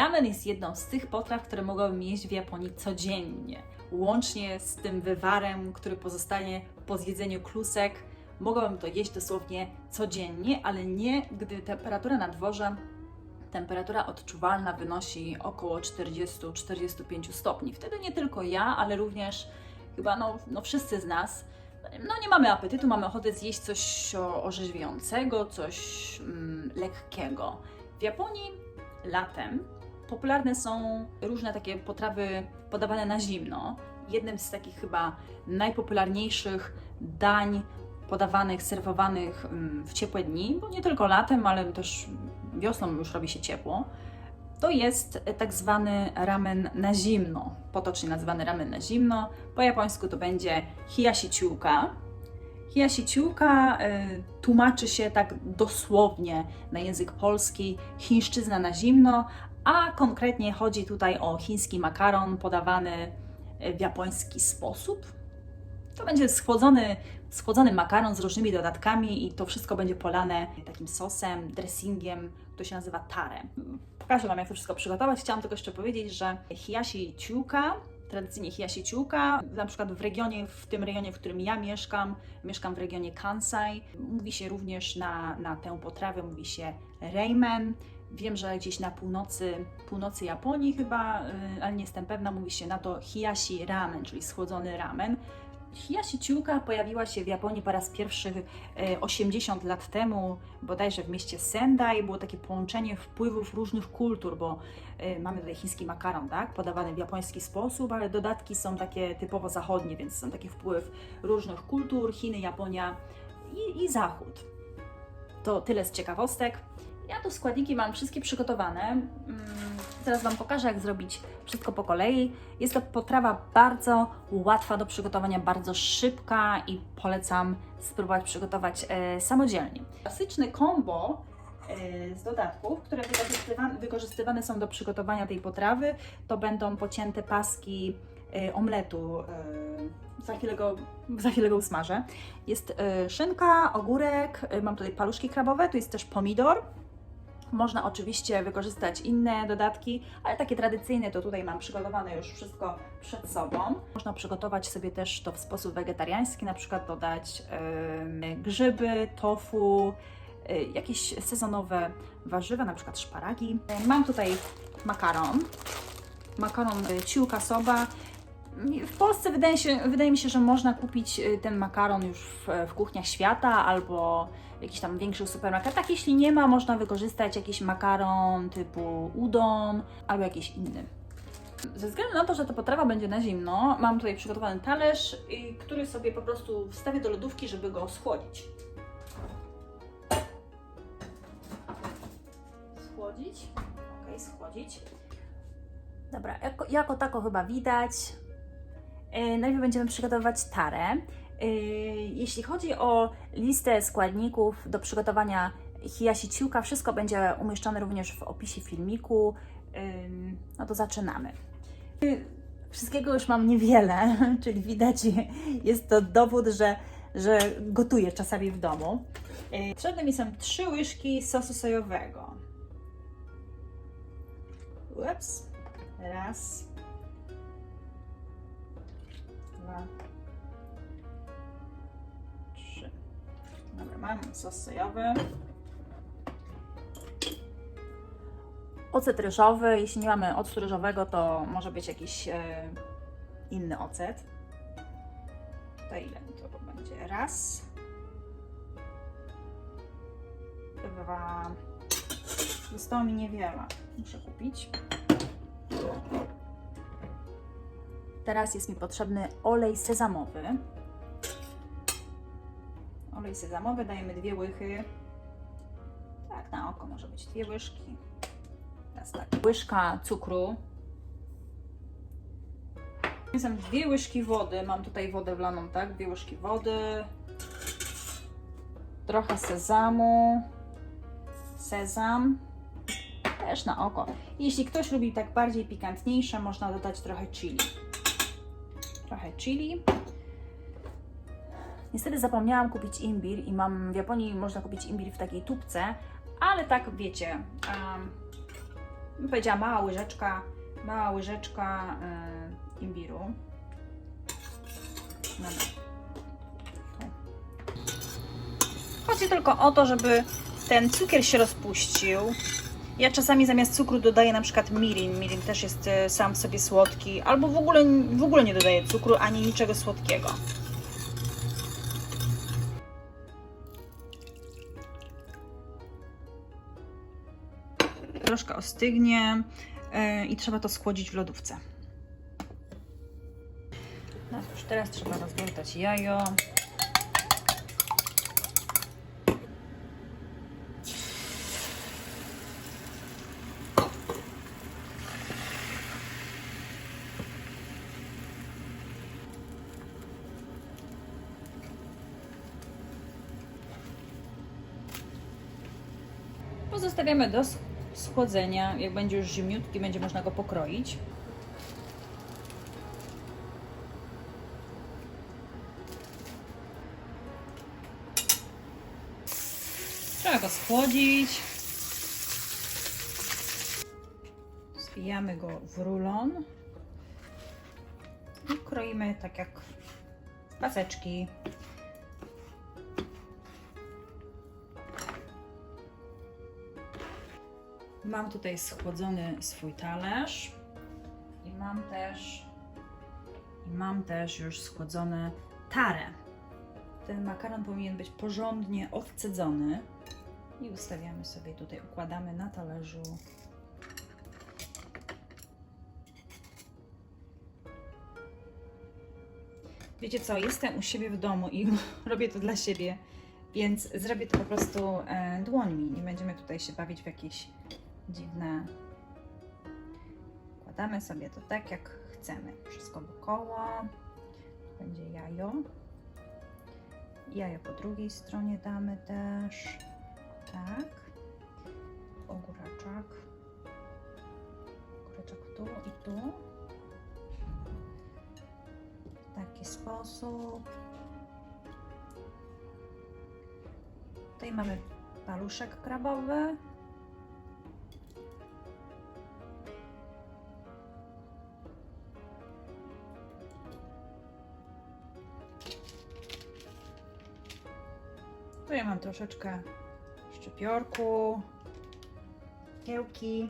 Ramen jest jedną z tych potraw, które mogłabym jeść w Japonii codziennie. Łącznie z tym wywarem, który pozostanie po zjedzeniu klusek. Mogłabym to jeść dosłownie codziennie, ale nie gdy temperatura na dworze temperatura odczuwalna wynosi około 40-45 stopni. Wtedy nie tylko ja, ale również chyba no, no wszyscy z nas, no nie mamy apetytu, mamy ochotę zjeść coś orzeźwiającego, coś mm, lekkiego. W Japonii latem popularne są różne takie potrawy podawane na zimno. Jednym z takich chyba najpopularniejszych dań podawanych, serwowanych mm, w ciepłe dni, bo nie tylko latem, ale też wiosną już robi się ciepło, to jest tak zwany ramen na zimno, potocznie nazwany ramen na zimno. Po japońsku to będzie hiyashichuka. Hiyashichuka y, tłumaczy się tak dosłownie na język polski chińszczyzna na zimno, a konkretnie chodzi tutaj o chiński makaron podawany y, w japoński sposób. To będzie schłodzony, schłodzony makaron z różnymi dodatkami i to wszystko będzie polane takim sosem, dressingiem, który się nazywa tare. Pokażę Wam, jak to wszystko przygotować. Chciałam tylko jeszcze powiedzieć, że hiyashi ciuka, tradycyjnie hiyashi ciuka, na przykład w regionie, w tym rejonie, w którym ja mieszkam, mieszkam w regionie Kansai, mówi się również na, na tę potrawę, mówi się ramen. Wiem, że gdzieś na północy, północy Japonii chyba, y, ale nie jestem pewna, mówi się na to hiyashi ramen, czyli schłodzony ramen. Hiyashi ciuka pojawiła się w Japonii po raz pierwszy e, 80 lat temu, bodajże w mieście Sendai. Było takie połączenie wpływów różnych kultur, bo e, mamy tutaj chiński makaron, tak, podawany w japoński sposób, ale dodatki są takie typowo zachodnie, więc są taki wpływ różnych kultur, Chiny, Japonia i, i Zachód. To tyle z ciekawostek. Ja tu składniki mam wszystkie przygotowane. Mm, Zaraz Wam pokażę, jak zrobić wszystko po kolei. Jest to potrawa bardzo łatwa do przygotowania, bardzo szybka i polecam spróbować przygotować e, samodzielnie. Klasyczny combo e, z dodatków, które wykorzystywane, są do przygotowania tej potrawy, to będą pocięte paski e, omletu. Za chwilę, go, za chwilę go usmażę. Jest szynka, ogórek, mam tutaj paluszki krabowe, tu jest też pomidor. Można oczywiście wykorzystać inne dodatki, ale takie tradycyjne to tutaj mam przygotowane już wszystko przed sobą. Można przygotować sobie też to w sposób wegetariański, na przykład dodać em, grzyby, tofu, y, jakieś sezonowe warzywa, na przykład szparagi. Mam tutaj makaron, makaron y, ciułka soba. W Polsce wydaje, się, wydaje mi się, że można kupić y, ten makaron już w, w kuchniach świata albo w jakichś tam większych supermarketach. Jeśli nie ma, można wykorzystać jakiś makaron typu udon albo jakiś inny. Ze względu na to, że ta potrawa będzie na zimno, mam tutaj przygotowany talerz, y, który sobie po prostu wstawię do lodówki, żeby go schłodzić. Schłodzić. Ok, schłodzić. Dobra, jako, jako tako chyba widać. Yy, Najpierw będziemy przygotowywać tarę. Yy, Jeśli chodzi o listę składników do przygotowania hiyashi ciuka, wszystko będzie umieszczone również w opisie filmiku. No to zaczynamy. Yy, Wszystkiego już mam niewiele, czyli widać, jest to dowód, że, że gotuję czasami w domu. Yy, Potrzebne mi są trzy łyżki sosu sojowego. Ups. Raz, dwa, trzy. Dobra, mam sos sojowy. Ocet ryżowy. Jeśli nie mamy octu ryżowego, to może być jakiś e, inny ocet. To ile to będzie? Raz. Dwa. Zostało mi niewiele. Muszę kupić. Teraz jest mi potrzebny olej sezamowy. Olej sezamowy dajemy dwie łychy. Tak, na oko może być dwie łyżki. Teraz tak, łyżka cukru. Są dwie łyżki wody. Mam tutaj wodę wlaną, tak? Dwie łyżki wody. Trochę sezamu. Sezam. Też na oko. Jeśli ktoś lubi tak bardziej pikantniejsze, można dodać trochę chili. Trochę chili. Niestety zapomniałam kupić imbir i mam w Japonii można kupić imbir w takiej tubce, ale tak wiecie, bym powiedziała mała łyżeczka, mała łyżeczka e, imbiru. Dobra. Chodzi tylko o to, żeby ten cukier się rozpuścił. Ja czasami zamiast cukru dodaję na przykład mirin. Mirin też jest e, sam w sobie słodki. Albo w ogóle, w ogóle nie dodaję cukru ani niczego słodkiego. Troszkę ostygnie e, i trzeba to schłodzić w lodówce. No cóż, teraz trzeba rozgniatać jajo. Pozostawiamy do sch- schłodzenia. Jak będzie już zimniutki, będzie można go pokroić. Trzeba go schłodzić. Zwijamy go w rulon i kroimy tak jak paseczki. Mam tutaj schłodzony swój talerz i mam też i mam też już schłodzone tarę. Ten makaron powinien być porządnie odcedzony i ustawiamy sobie tutaj, układamy na talerzu. Wiecie co, jestem u siebie w domu i robię to dla siebie, więc zrobię to po prostu e, dłońmi. Nie będziemy tutaj się bawić w jakieś dziwne. Kładamy sobie to tak, jak chcemy. Wszystko wokoło. Będzie jajo. Jajo po drugiej stronie damy też. Tak. Ogóreczek. Ogóreczek tu i tu. W taki sposób. Tutaj mamy paluszek krabowy. Tu ja mam troszeczkę szczypiorku, kiełki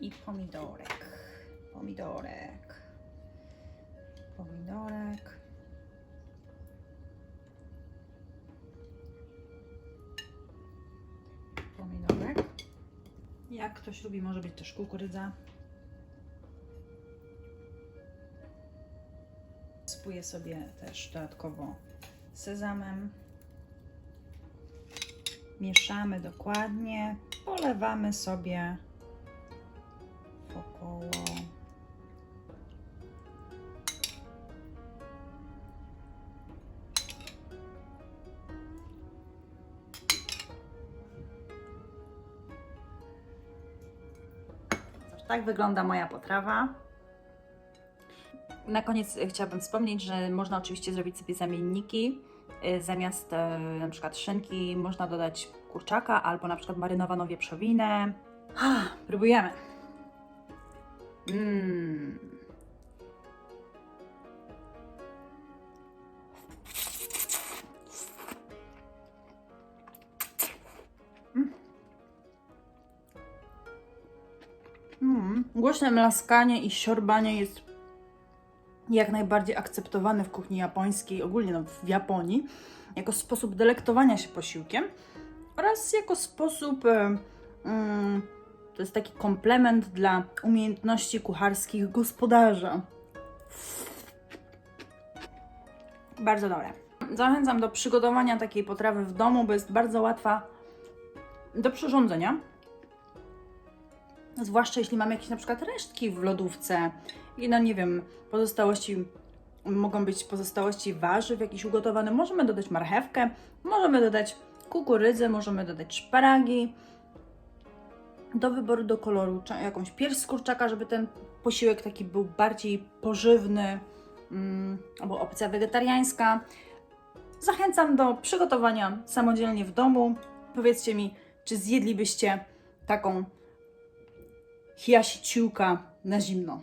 i pomidorek. Pomidorek. Pomidorek. Pomidorek. Jak ktoś lubi, może być też kukurydza. Sypuję sobie też dodatkowo sezamem. Mieszamy dokładnie. Polewamy sobie wokoło. Tak wygląda moja potrawa. Na koniec e, chciałabym wspomnieć, że można oczywiście zrobić sobie zamienniki. E, Zamiast e, na przykład szynki można dodać kurczaka albo na przykład marynowaną wieprzowinę. Ah, próbujemy. Mm. Mm. Głośne mlaskanie i siorbanie jest jak najbardziej akceptowane w kuchni japońskiej, ogólnie no, w Japonii, jako sposób delektowania się posiłkiem oraz jako sposób, e, mm, to jest taki komplement dla umiejętności kucharskich gospodarza. Bardzo dobre. Zachęcam do przygotowania takiej potrawy w domu, bo jest bardzo łatwa do przyrządzenia. Zwłaszcza jeśli mamy jakieś na przykład resztki w lodówce i no nie wiem, pozostałości mogą być pozostałości warzyw jakiś ugotowany. Możemy dodać marchewkę, możemy dodać kukurydzę, możemy dodać szparagi. Do wyboru, do koloru, jakąś pierś z kurczaka, żeby ten posiłek taki był bardziej pożywny, mm, albo opcja wegetariańska. Zachęcam do przygotowania samodzielnie w domu. Powiedzcie mi, czy zjedlibyście taką hiasiciuka na zimno?